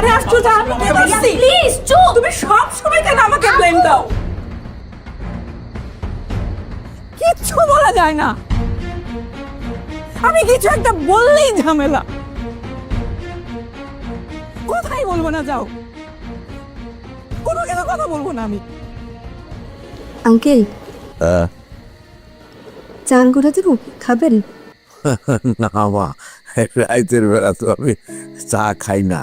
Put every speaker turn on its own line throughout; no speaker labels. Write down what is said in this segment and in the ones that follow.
আরে আশ্চর্য আমি কি করছি
প্লিজ চুপ!
তুমি সব সময় কেন আমাকে ব্লেম দাও? কিচ্ছু বলা যায় না। আমি কিছু একটা বললেই ঝামেলা। কোথায় বলব না যাও। কোনো কিছু কথা বলব না আমি।
আঙ্কেল চান করে দেবো খাবেন?
না মা রাতের বেলা তো আমি চা খাই না।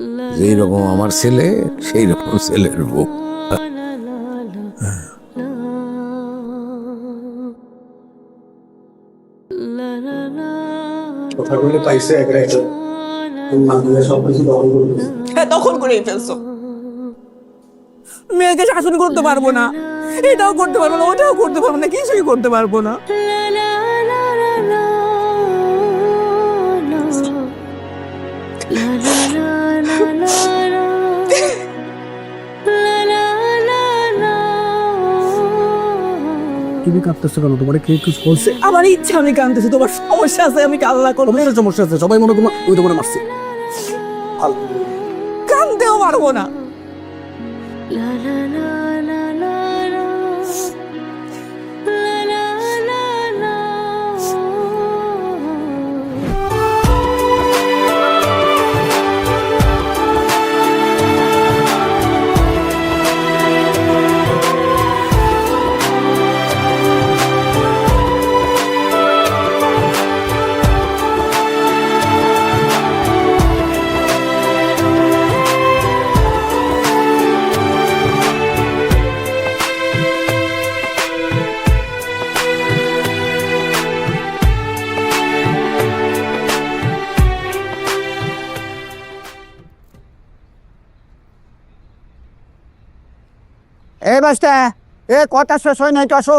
যেই রকম আমার ছেলে সেই রকম ছেলের বউ।
কথাগুলো পাইছে এক রাইতে। সব করে
হ্যাঁ দখল করেই ফেলছো। মেয়েকে শাসন করতে পারব না। এটাও করতে পারব না ওটাও করতে পারব না কিছুই করতে পারব না।
তুমি কাঁদতেছো কেন? তোমার কে কিছু বলছে?
আমার ইচ্ছা আমি কাঁদতেছি। তোমার সমস্যা আছে আমি কান্না করব।
তোমার সমস্যা আছে সবাই মনে করো ওই তোমার মারছে।
কানতেও পারব না।
এ বাস্তা এ কথা শেষ হয় নাই তো আসো।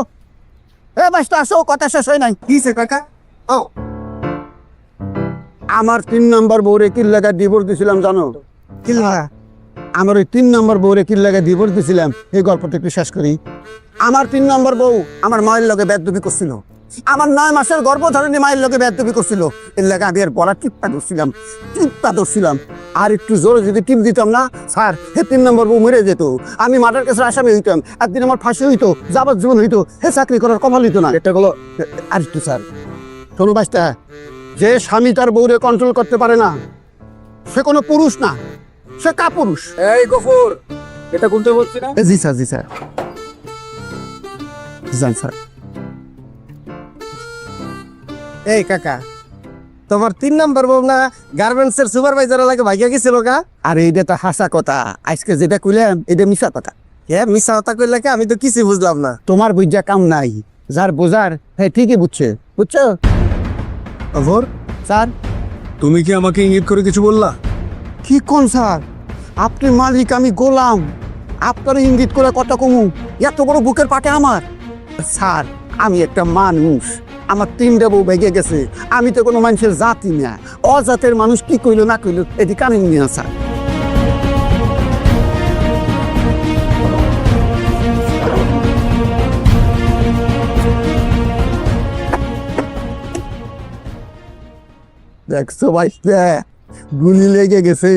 এ বাস্তা আসো কথা শেষ হয় নাই।
কিছে কাকা? ও।
আমার তিন নম্বর বউরে কি লাগা ডিভোর্স দিছিলাম জানো?
কি লাগা?
আমার ওই তিন নম্বর বউরে কিল লাগা ডিভোর্স দিছিলাম এই গল্পটা একটু শেষ করি। আমার তিন নম্বর বউ আমার মায়ের লগে বেদবি করছিল। আমার নয় মাসের গর্ভধারণী মায়ের লগে বেদবি করছিল। এর লাগে আমি আর বলা টিপটা ধরছিলাম টিপটা ধরছিলাম। আর একটু জোরে যদি টিপ দিতাম না স্যার হে তিন নম্বর বউ মরে যেত। আমি মার্ডার কেসের আসামি হইতাম একদিন আমার ফাঁসি হইতো যাবার জীবন হইতো হে চাকরি করার কপাল হইতো না। এটা হলো আর একটু স্যার শোনো বাস্তা যে স্বামী তার বউরে কন্ট্রোল করতে পারে না সে কোনো পুরুষ না সে কাপুরুষ।
এই গফুর এটা কোনটা বলছি না?
জি স্যার জি স্যার। যান স্যার।
এই কাকা তোমার তিন নাম্বার বউ না গার্মেন্টস এর সুপারভাইজার লাগে ভাইয়া গেছিল কা
আর এইটা তো হাসা কথা। আজকে যেটা কইলাম এটা মিশা কথা।
কে মিশা কথা কইলে কি? আমি তো কিছু বুঝলাম না।
তোমার বুঝা কাম নাই। যার বোঝার হ্যাঁ ঠিকই বুঝছে। বুঝছ?
গফুর
স্যার?
তুমি কি আমাকে ইঙ্গিত করে কিছু বললা?
কি কোন স্যার? আপনি মালিক আমি গোলাম। আপনার ইঙ্গিত করে কথা কমু। এত বড় বুকের পাটে আমার। স্যার আমি একটা মানুষ। আমার তিনটা বউ ভেঙে গেছে। আমি তো কোনো মানুষের জাতি না। অজাতের মানুষ কি কইলো না কইলো, এটি কানে নিয়ে স্যার দেখছ ভাই গুলি লেগে গেছে।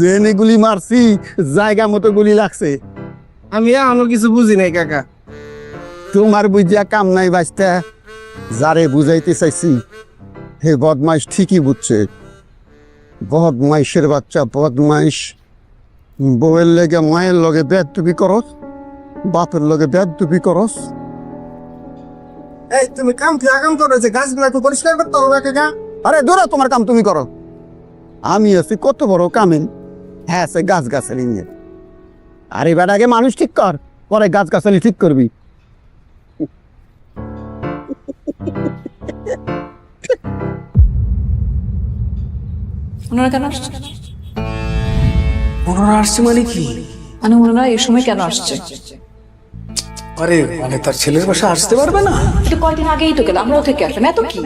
জেনে গুলি মারছি, জায়গা মতো গুলি লাগছে।
আমি এখনও কিছু বুঝি নাই, কাকা।
তোমার বুঝিয়া কাম নাই বাঁচতে যারে বুঝাইতে চাইছি হে বদমাইশ ঠিকই বুঝছে। বদমাইশের বাচ্চা বদমাইশ। বউয়ের লেগে মায়ের লগে বেদ টুপি করস বাপের লগে বেদ টুপি করস।
এই তুমি কাম কি আগাম করো? যে গাছগুলো একটু পরিষ্কার করতে হবে কাকা
আরে দূরা তোমার কাম তুমি করো। আমি আছি কত বড় কামেন হ্যাঁ সে গাছ গাছালি নিয়ে। আরে আগে মানুষ ঠিক কর পরে গাছ গাছালি ঠিক করবি।
ওনারা কেন আসছে?
ওনারা আসছে মানে কি?
মানে ওনারা এই সময় কেন আসছে?
আরে মানে তার ছেলের বাসা আসতে পারবে না?
এটা কয়দিন আগেই তো গেল আমরাও থেকে আসলাম এত কি?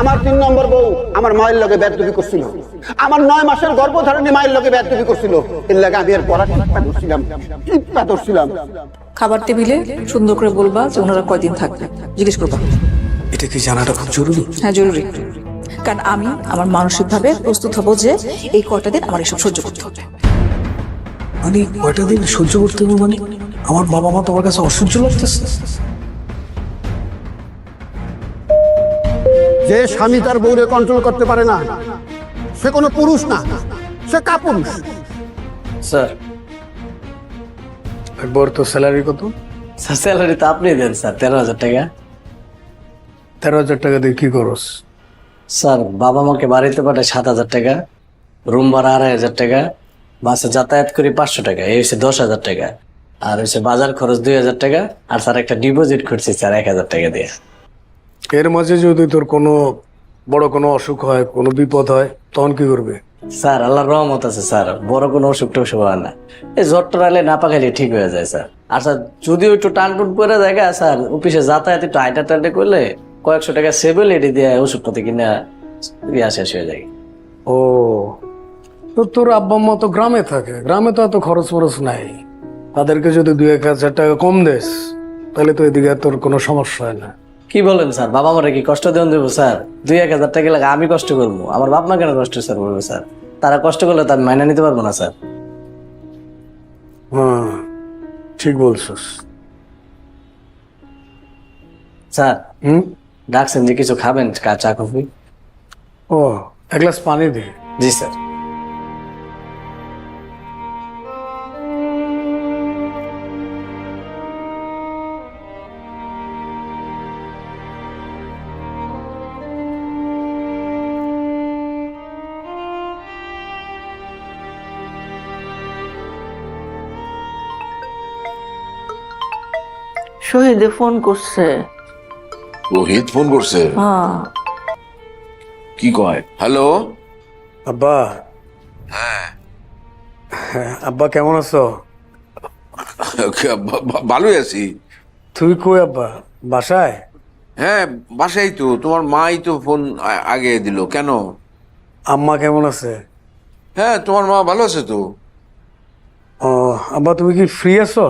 আমার তিন নম্বর বউ আমার মায়ের লগে বেদবি করছিল। আমার নয় মাসের গর্ভধারণী মায়ের লগে বেদবি করছিল। এর লাগে আমি আর পড়া টিপা ধরছিলাম টিপা ধরছিলাম।
খাবার টেবিলে সুন্দর করে বলবা যে ওনারা কয়দিন থাকবে। জিজ্ঞেস করবা।
এটা কি জানাটা খুব জরুরি?
হ্যাঁ জরুরি। কারণ আমি আমার মানসিকভাবে প্রস্তুত হব যে এই কয়টা দিন আমার এসব সহ্য করতে হবে।
মানে কয়টা দিন সহ্য করতে হবে মানে আমার বাবা মা তোমার কাছে অসহ্য লাগতেছে?
যে স্বামী তার বউরে কন্ট্রোল করতে পারে না সে কোনো পুরুষ না সে কাপুরুষ।
স্যার।
একবার তো স্যালারি কত?
স্যার স্যালারি তো আপনি দেন স্যার তেরো হাজার টাকা।
তেরো হাজার টাকা দিয়ে কি করস?
স্যার বাবা মাকে বাড়িতে পাঠায় সাত হাজার টাকা রুম ভাড়া আড়াই হাজার টাকা বাসে যাতায়াত করি পাঁচশো টাকা এই হচ্ছে দশ হাজার টাকা। আর হচ্ছে বাজার খরচ দুই হাজার টাকা আর স্যার একটা ডিপোজিট করছি স্যার এক হাজার টাকা দিয়ে।
এর মাঝে যদি তোর কোনো বড় কোনো অসুখ হয় কোনো বিপদ হয় তখন কি করবে?
স্যার আল্লাহর রহমত আছে স্যার বড় কোনো অসুখ টসুখ হয় না। এই জ্বর টর আলে না পাকাইলে ঠিক হয়ে যায় স্যার। আর স্যার যদিও একটু টান টুন পরে দেখা স্যার অফিসে যাতায়াত একটু আইটা টাইটা করলে কয়েকশো টাকা সেভেল এটি দিয়ে ওষুধপাতি কিনা ইয়া শেষ হয়ে যায়।
ও তো তোর আব্বা আম্মা তো গ্রামে থাকে গ্রামে তো এত খরচ ফরচ নাই। তাদেরকে যদি দুই এক হাজার টাকা কম দেস তাহলে তো এদিকে তোর কোনো সমস্যা হয় না।
কি বলেন স্যার? বাবা মারা কি কষ্ট দেন দেবো স্যার? দুই এক হাজার টাকা লাগে আমি কষ্ট করব। আমার বাপ মা কেন কষ্ট স্যার করব স্যার? তারা কষ্ট করলে তার মাইনা নিতে পারব না স্যার।
হ্যাঁ ঠিক বলছিস।
স্যার
হুম?
ডাকছেন যে কিছু খাবেন চা- চা কফি?
ও এক গ্লাস পানি দে।
জি স্যার।
শহীদে ফোন করছে।
রোহিত ফোন করছে।
হ্যাঁ।
কি কয়? হ্যালো?
আব্বা। হ্যাঁ। আব্বা কেমন আছো?
ভালোই আছি।
তুই কই আব্বা? বাসায়?
হ্যাঁ বাসাই তো। তোমার মাই তো ফোন আগে দিল। কেন?
আম্মা কেমন আছে?
হ্যাঁ তোমার মা ভালো আছে তো?
ও আব্বা তুমি কি ফ্রি আছো?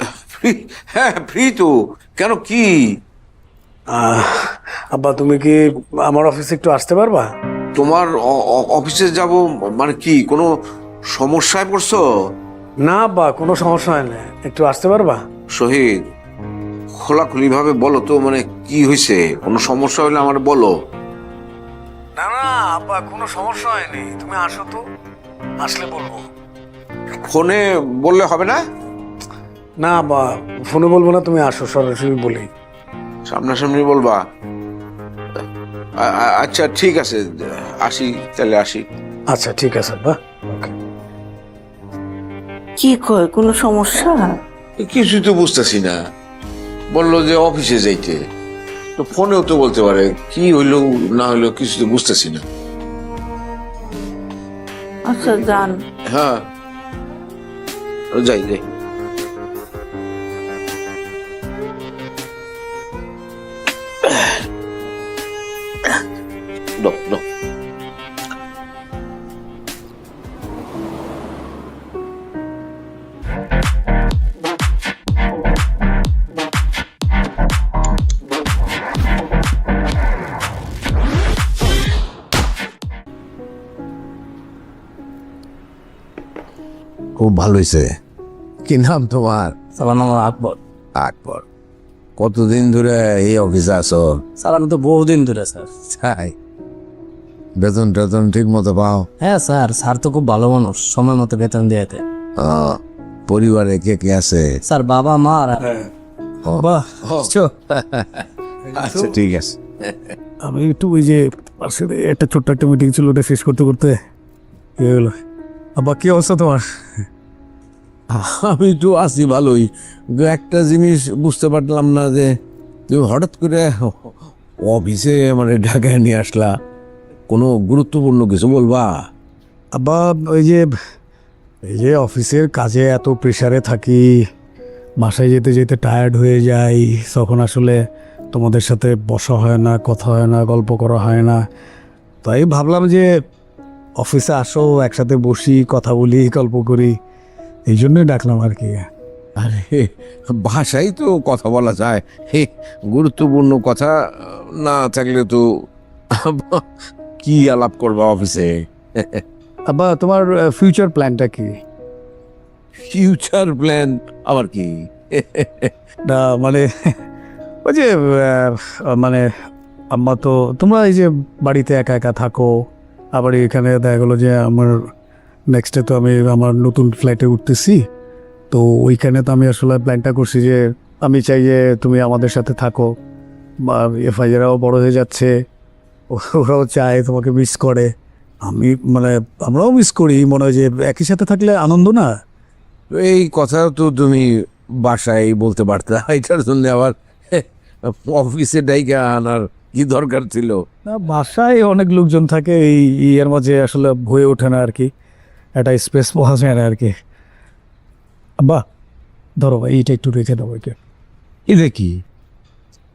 ফ্রি হ্যাঁ ফ্রি তো। কেন কি?
আব্বা তুমি কি আমার অফিসে একটু আসতে পারবা?
তোমার অফিসে যাব মানে কি কোনো সমস্যায় পড়ছো?
না আব্বা কোনো সমস্যা হয় না। একটু আসতে পারবা?
শহীদ খোলাখুলি ভাবে বলো তো মানে কি হয়েছে? কোনো সমস্যা হলে আমার বলো।
না না আব্বা কোনো সমস্যা হয়নি। তুমি আসো তো আসলে বলব।
ফোনে বললে হবে না?
না আব্বা ফোনে বলব না তুমি আসো সরাসরি বলি।
সামনাসামনি বলবা? আচ্ছা ঠিক আছে আসি তাহলে আসি।
আচ্ছা ঠিক আছে ওকে।
কি কয় কোনো সমস্যা?
কিছুই তো বুঝতেছি না। বলল যে অফিসে যাইতে। তো ফোনেও তো বলতে পারে কি হইল না হইল কিছু তো বুঝতেছি না।
আচ্ছা যান।
হ্যাঁ। যাই যাই। দাও, দাও। খুব ভালো হয়েছে কি নাম তোমার?
আমার নাম আকবর।
আকবর। কতদিন ধরে এই অফিসে আছো?
স্যার আমি তো বহুদিন ধরে স্যার।
তাই? বেতন টেতন ঠিক মতো পাও?
হ্যাঁ স্যার স্যার তো খুব ভালো মানুষ সময় মতো বেতন দিয়েতে
পরিবারে কে কে আছে?
স্যার বাবা মা আর বাহ
আচ্ছা ঠিক আছে।
আমি একটু ওই যে পাশে একটা ছোট্ট একটা মিটিং ছিল ওটা শেষ করতে করতে ইয়ে হলো। আব্বা কি অবস্থা তোমার?
আমি তো আছি ভালোই। একটা জিনিস বুঝতে পারলাম না যে তুমি হঠাৎ করে অফিসে মানে ঢাকায় নিয়ে আসলা। কোনো গুরুত্বপূর্ণ কিছু বলবা?
আব্বা ওই যে এই যে অফিসের কাজে এত প্রেশারে থাকি বাসায় যেতে যেতে টায়ার্ড হয়ে যাই তখন আসলে তোমাদের সাথে বসা হয় না কথা হয় না গল্প করা হয় না। তাই ভাবলাম যে অফিসে আসো একসাথে বসি কথা বলি গল্প করি এই জন্যই ডাকলাম আর কি।
আরে ভাষাই তো কথা বলা যায়। হে গুরুত্বপূর্ণ কথা না থাকলে তো কি আলাপ করবা অফিসে
আব্বা তোমার ফিউচার প্ল্যানটা কি?
ফিউচার প্ল্যান আবার কি?
না মানে ওই যে মানে আম্মা তো তোমরা এই যে বাড়িতে একা একা থাকো আবার এখানে দেখা গেলো যে আমার নেক্সটে তো আমি আমার নতুন ফ্ল্যাটে উঠতেছি তো ওইখানে তো আমি আসলে প্ল্যানটা করছি যে আমি চাই যে তুমি আমাদের সাথে থাকো বা এফআইআরাও বড় হয়ে যাচ্ছে ওরাও চায় তোমাকে মিস করে। আমি মানে আমরাও মিস করি মনে হয় যে একই সাথে থাকলে আনন্দ না?
এই কথা তো তুমি বাসায় বলতে পারতে এটার জন্য আবার অফিসে ডাইকে আনার কি দরকার ছিল?
না বাসায় অনেক লোকজন থাকে এই ইয়ের মাঝে আসলে হয়ে ওঠে না আর কি। একটা স্পেস পাওয়া যায় না আর কি। আব্বা ধরো এইটা একটু রেখে দাও ওইকে
এটা কি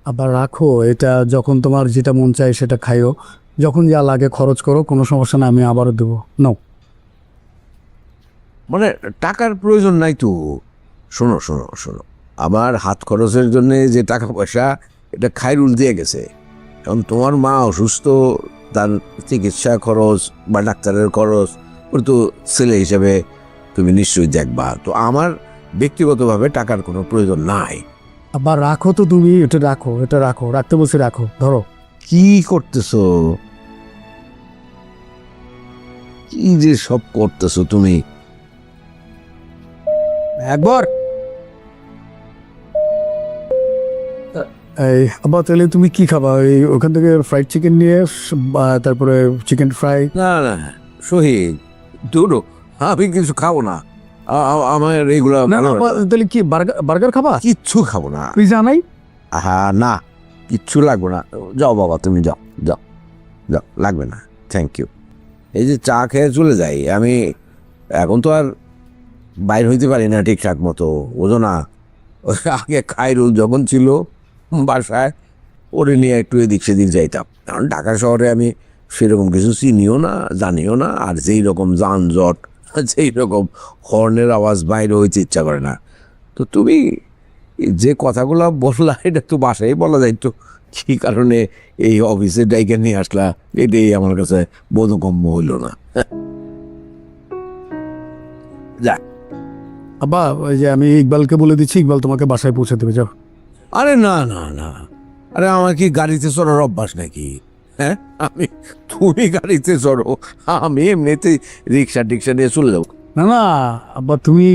আবার রাখো, এটা যখন তোমার যেটা মন চায় সেটা খাইও। যখন যা লাগে খরচ করো, কোনো সমস্যা না আমি আবারও দেবো। নাও।
মানে টাকার প্রয়োজন নাই তো। শোনো শোনো শোনো। আমার হাত খরচের জন্য যে টাকা পয়সা, এটা খাইরুল দিয়ে গেছে। এখন তোমার মা অসুস্থ, তার চিকিৎসা খরচ বা ডাক্তারের খরচ, ওর তো ছেলে হিসেবে তুমি নিশ্চয়ই দেখবা। তো আমার ব্যক্তিগতভাবে টাকার কোনো প্রয়োজন নাই।
আবার রাখো তো তুমি এটা রাখো এটা রাখো রাখতে বসে রাখো ধরো।
কি করতেছো? কি যে সব করতেছো তুমি?
একবার।
এই আবার তাহলে তুমি কি খাবা? এই ওখান থেকে ফ্রাইড চিকেন নিয়ে তারপরে চিকেন ফ্রাই
না না শহীদ দুটো আমি কিছু খাব না। আমার এইগুলা
না না তাহলে কি বার্গার বার্গার খাবা?
কিচ্ছু খাব না।
পিজা নাই?
হ্যাঁ না কিচ্ছু লাগবে না। যাও বাবা তুমি যাও যাও যাও লাগবে না। থ্যাংক ইউ এই যে চা খেয়ে চলে যাই আমি এখন তো আর বাইর হইতে পারি না ঠিকঠাক মতো বোঝো না। আগে খাইরুল যখন ছিল বাসায় ওরে নিয়ে একটু এদিক সেদিক যাইতাম। কারণ ঢাকা শহরে আমি সেরকম কিছু চিনিও না জানিও না আর যেই রকম যানজট যেই রকম হর্নের আওয়াজ বাইরে হইতে ইচ্ছা করে না। তো তুমি যে কথাগুলো বললা এটা তো বাসায় বলা যাইতো কী কারণে এই অফিসে ডাইকে নিয়ে আসলা? এটাই আমার কাছে বোধগম্য হইল না। যাক।
আব্বা ওই যে আমি ইকবালকে বলে দিচ্ছি ইকবাল তোমাকে বাসায় পৌঁছে দেবে যাও।
আরে না না না। আরে আমার কি গাড়িতে চড়ার অভ্যাস নাকি? হ্যাঁ? আমি তুমি গাড়িতে চড়ো আমি এমনিতে রিক্সা টিক্সা নিয়ে চলে যাব।
না না আব্বা তুমি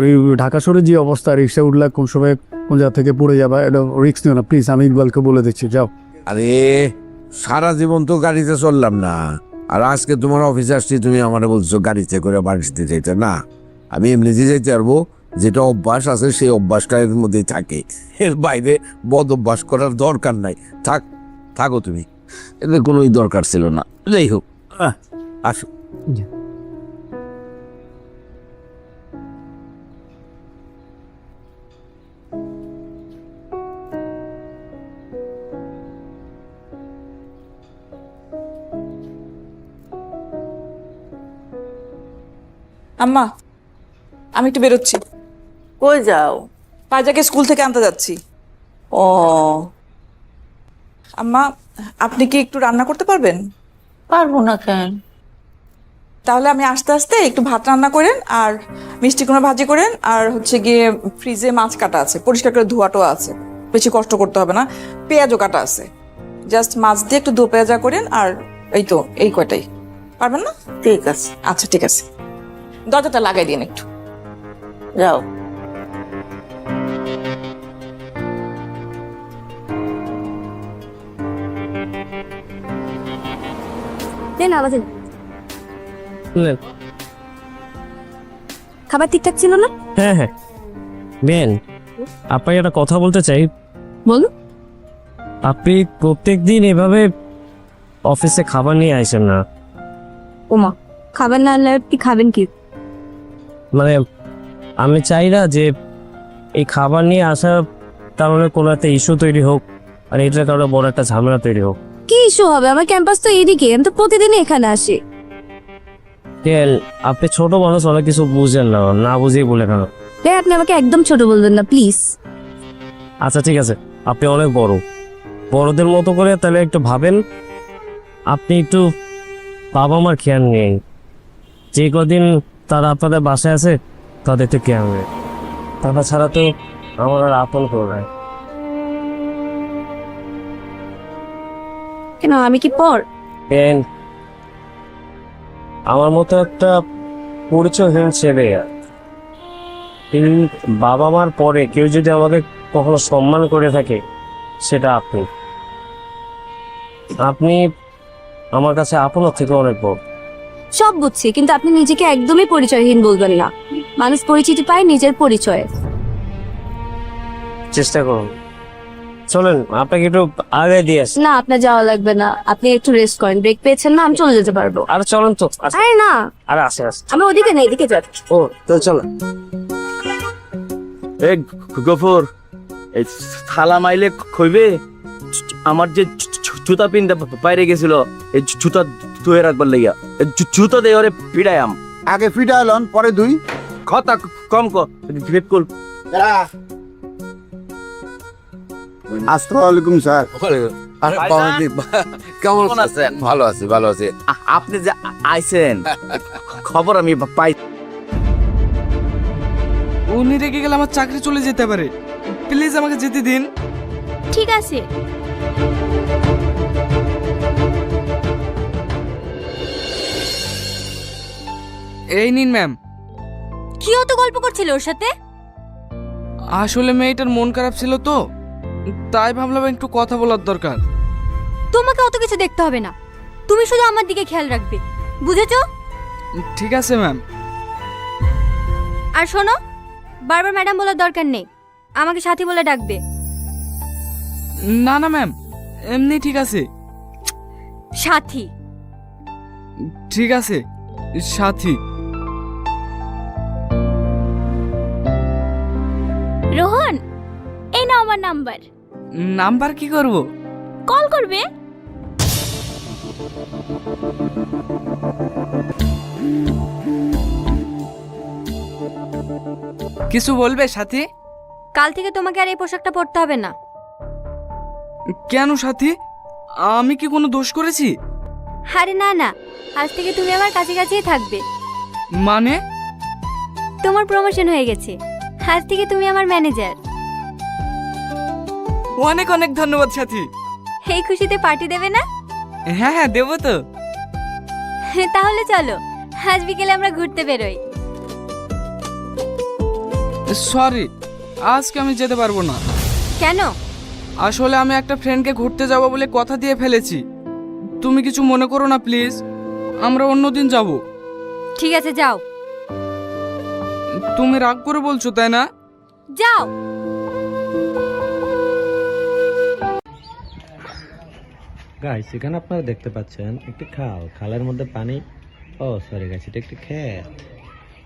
ওই ঢাকা শহরে যে অবস্থা রিক্সা উঠলে কোন সময় কোন জায়গা থেকে পড়ে যাবা এটা রিক্স নিও না প্লিজ আমি ইকবালকে বলে দিচ্ছি যাও।
আরে সারা জীবন তো গাড়িতে চললাম না আর আজকে তোমার অফিসে আসছি তুমি আমার বলছো গাড়িতে করে বাড়িতে যেতে না? আমি এমনিতে যেতে পারব যেটা অভ্যাস আছে সেই অভ্যাসটা এর মধ্যেই থাকে। এর বাইরে বদ অভ্যাস করার দরকার নাই। থাক থাকো তুমি। এদের কোনোই দরকার ছিল না। যাই হোক আহ, আসো।
আম্মা আমি একটু বেরোচ্ছি।
কই যাও?
পাজাকে স্কুল থেকে আনতে যাচ্ছি।
ও
আম্মা আপনি কি একটু রান্না করতে পারবেন?
পারব না কেন?
তাহলে আমি আস্তে আস্তে একটু ভাত রান্না করেন আর মিষ্টি কোনো ভাজি করেন আর হচ্ছে গিয়ে ফ্রিজে মাছ কাটা আছে পরিষ্কার করে ধোয়াটো আছে। বেশি কষ্ট করতে হবে না পেঁয়াজও কাটা আছে। জাস্ট মাছ দিয়ে একটু দো পেঁয়াজা করেন আর এই তো এই কয়টাই। পারবেন না?
ঠিক আছে।
আচ্ছা ঠিক আছে। দরজাটা লাগাই দিন একটু।
যাও।
দেন আওয়াজ খাবার ঠিকঠাক ছিল না?
হ্যাঁ হ্যাঁ। বেন আপনাকে একটা কথা বলতে চাই।
বলুন।
আপনি প্রত্যেক দিন এভাবে অফিসে খাবার নিয়ে আসেন না।
ওমা খাবার না আনলে কি খাবেন কি?
মানে আমি চাই না যে এই খাবার নিয়ে আসার কারণে কোনো একটা ইস্যু তৈরি হোক আর এটার কারণে বড় একটা ঝামেলা তৈরি হোক।
কি ইস্যু হবে? আমার ক্যাম্পাস তো এদিকে আমি তো প্রতিদিনই এখানে আসি।
কেন আপনি ছোট মানুষ অনেক কিছু বুঝেন না। না বুঝেই বলে কেন
ভাই আপনি আমাকে একদম ছোট বলবেন না প্লিজ
আচ্ছা ঠিক আছে। আপনি অনেক বড়। বড়দের মতো করে তাহলে একটু ভাবেন। আপনি একটু বাবা মার খেয়াল নেই যে কদিন তারা আপনাদের বাসায় আছে তাদের একটু খেয়াল নেই তারা ছাড়া তো আমার আর আপন করে
কেন আমি কি পর?
কেন? আমার মতো একটা পরিচয়হীন ছেলে বাবা মার পরে কেউ যদি আমাকে কখনো সম্মান করে থাকে সেটা আপনি। আপনি আমার কাছে আপনার থেকে অনেক বড়।
সব বুঝছি কিন্তু আপনি নিজেকে একদমই পরিচয়হীন বলবেন না। মানুষ পরিচিতি পায় নিজের পরিচয়ে।
চেষ্টা করুন। চলেন আপনাকে একটু আগে দিয়ে আসি।
না আপনার যাওয়া লাগবে না। আপনি একটু রেস্ট করেন। ব্রেক পেয়েছেন না আমি চলে যেতে পারব।
আর চলেন তো।
আরে না।
আরে আসে আসে।
আমি ওদিকে না এদিকে যাচ্ছি
ও তো চলেন
এ গফর এই থালা মাইলে খইবে? আমার যে জু- জু- জুতা পিনতে বাইরে গেছিল এই জু- জুতা ধুয়ে রাখবার লাগিয়া। এই জু- জুতা দিয়ে ওরে পিড়ায়াম
আগে ফিটা এলন পরে দুই
কথা কম কর। ক বিপুল
আসসালামু আলাইকুম স্যার।
আরে কেমন
কেমন আছেন?
ভালো আছি ভালো আছি।
আপনি যে আইছেন খবর আমি পাই
উনি রেগে গেলে আমার চাকরি চলে যেতে পারে। প্লিজ আমাকে যেতে দিন।
ঠিক আছে।
এই নিন ম্যাম।
কি অত গল্প করছিল ওর সাথে?
আসলে মেয়েটার মন খারাপ ছিল তো। তাই ভাবলাম একটু কথা বলার দরকার।
তোমাকে অত কিছু দেখতে হবে না। তুমি শুধু আমার দিকে খেয়াল রাখবে। বুঝেছ?
ঠিক আছে ম্যাম
আর শোনো বারবার ম্যাডাম বলার দরকার নেই। আমাকে সাথী বলে ডাকবে।
না না ম্যাম এমনি ঠিক আছে।
সাথী।
ঠিক আছে সাথী।
রোহন এই নাও আমার নাম্বার
নাম্বার কি করব?
কল করবে?
কিছু বলবে সাথী?
কাল থেকে তোমাকে আর এই পোশাকটা পরতে হবে না।
কেন সাথী? আমি কি কোনো দোষ করেছি?
আরে না না। আজ থেকে তুমি আমার কাছে কাছেই থাকবে।
মানে?
তোমার প্রমোশন হয়ে গেছে। আজ থেকে তুমি আমার ম্যানেজার
অনেক অনেক ধন্যবাদ সাথী।
এই খুশিতে পার্টি দেবে না?
হ্যাঁ হ্যাঁ দেবো তো।
তাহলে চলো আজ বিকেলে আমরা ঘুরতে বেরোই।
সরি আজকে আমি যেতে পারব না।
কেন?
আসলে আমি একটা ফ্রেন্ডকে ঘুরতে যাব বলে কথা দিয়ে ফেলেছি। তুমি কিছু মনে করো না প্লিজ আমরা অন্যদিন যাব।
ঠিক আছে যাও।
তুমি রাগ করে বলছো তাই না?
যাও।
গাইস এখানে আপনারা দেখতে পাচ্ছেন একটি খাল। খালের মধ্যে পানি ও সরি গাইস এটা একটি ক্ষেত।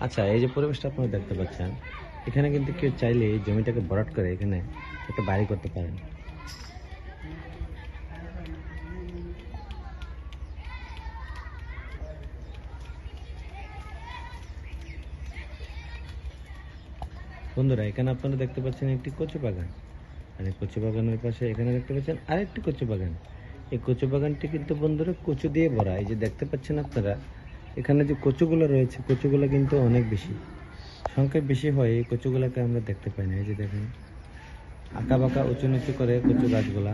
আচ্ছা এই যে পরিবেশটা আপনারা দেখতে পাচ্ছেন, এখানে কিন্তু কেউ চাইলে জমিটাকে ভরাট করে এখানে একটা বাড়ি করতে পারেন। বন্ধুরা, এখানে আপনারা দেখতে পাচ্ছেন একটি কচু বাগান। আর এই কচু বাগানের পাশে এখানে দেখতে পাচ্ছেন আরেকটি কচু বাগান। এই কচু বাগানটি কিন্তু বন্ধুরা কচু দিয়ে ভরা। এই যে দেখতে পাচ্ছেন আপনারা, এখানে যে কচুগুলো রয়েছে, কচুগুলো কিন্তু অনেক বেশি। সংখ্যায় বেশি হয় এই কচুগুলোকে আমরা দেখতে পাই না। এই যে দেখেন আঁকা বাঁকা উঁচু নিচু করে কচু গাছগুলা।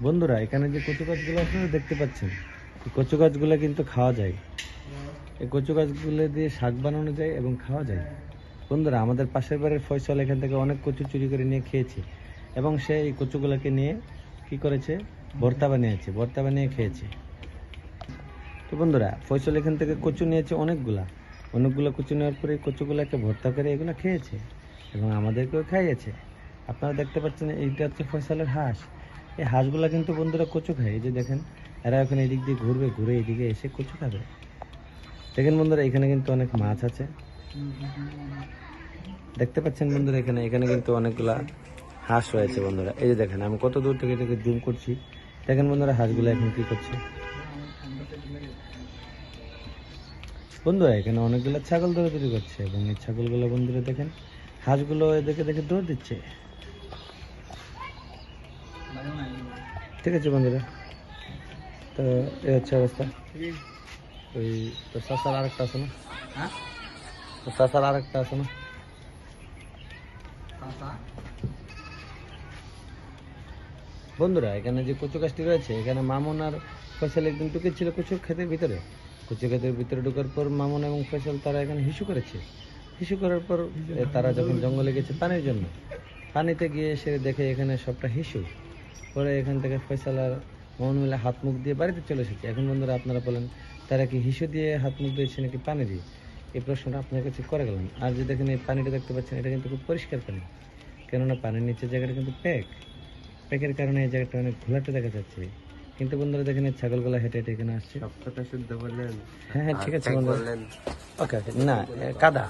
বন্ধুরা, এখানে যে কচু গাছগুলো আপনারা দেখতে পাচ্ছেন, এই কচু গাছগুলো কিন্তু খাওয়া যায়। এই কচু গাছগুলো দিয়ে শাক বানানো যায় এবং খাওয়া যায়। বন্ধুরা, আমাদের পাশের বাড়ির ফয়সল এখান থেকে অনেক কচু চুরি করে নিয়ে খেয়েছে। এবং সে এই কচুগুলোকে নিয়ে কি করেছে? ভর্তা বানিয়েছে, ভর্তা বানিয়ে খেয়েছে। তো বন্ধুরা, ফয়সল এখান থেকে কচু নিয়েছে অনেকগুলা। অনেকগুলো কচু নেওয়ার পরে কচুগুলোকে ভর্তা করে এগুলো খেয়েছে এবং আমাদেরকেও খাইয়েছে। আপনারা দেখতে পাচ্ছেন এইটা হচ্ছে ফয়সালের হাঁস। এই হাঁসগুলা কিন্তু বন্ধুরা কচু খায়। এই যে দেখেন, এরা এখন এদিক দিয়ে ঘুরবে, ঘুরে এদিকে এসে কচু খাবে। দেখেন বন্ধুরা, এখানে কিন্তু অনেক মাছ আছে। দেখতে পাচ্ছেন বন্ধুরা, এখানে এখানে কিন্তু অনেকগুলা হাঁস রয়েছে বন্ধুরা। এই যে দেখেন আমি কত দূর থেকে এটাকে জুম করছি। দেখেন বন্ধুরা হাঁসগুলো এখন কি করছে? বন্ধুরা এখানে অনেকগুলো ছাগল দৌড়াদৌড়ি করছে এবং এই ছাগলগুলো বন্ধুরা দেখেন হাঁসগুলো এদেরকে দেখে দৌড় দিচ্ছে। ঠিক আছে বন্ধুরা। তো এই হচ্ছে অবস্থা। ওই তো সাসার আরেকটা আছে না? সাসার আরেকটা আছে না? বন্ধুরা, এখানে যে কচু গাছটি রয়েছে, এখানে মামুন আর ফসল একদিন ঢুকেছিল কচু ক্ষেতের ভিতরে। কচু ক্ষেতের ভিতরে ঢোকার পর মামুন এবং ফসল তারা এখানে হিসু করেছে। হিসু করার পর তারা যখন জঙ্গলে গেছে পানির জন্য, পানিতে গিয়ে এসে দেখে এখানে সবটা হিসু। পরে এখান থেকে ফয়সাল আর মোহন মিলে হাত মুখ দিয়ে বাড়িতে চলে এসেছে। এখন বন্ধুরা আপনারা বলেন, তারা কি হিসু দিয়ে হাত মুখ দিয়েছে নাকি পানি দিয়ে? এই প্রশ্নটা আপনার কাছে করে গেলাম। আর যে দেখেন এই পানিটা দেখতে পাচ্ছেন, এটা কিন্তু খুব পরিষ্কার পানি। কেননা পানির নিচের জায়গাটা কিন্তু প্যাক। প্যাকের কারণে এই জায়গাটা অনেক ঘোলাটে দেখা যাচ্ছে। কিন্তু বন্ধুরা দেখেন ছাগলগুলা হেঁটে হেঁটে এখানে আসছে।
সবটা শুদ্ধ বললেন।
হ্যাঁ হ্যাঁ ঠিক আছে ওকে ওকে না কাদা।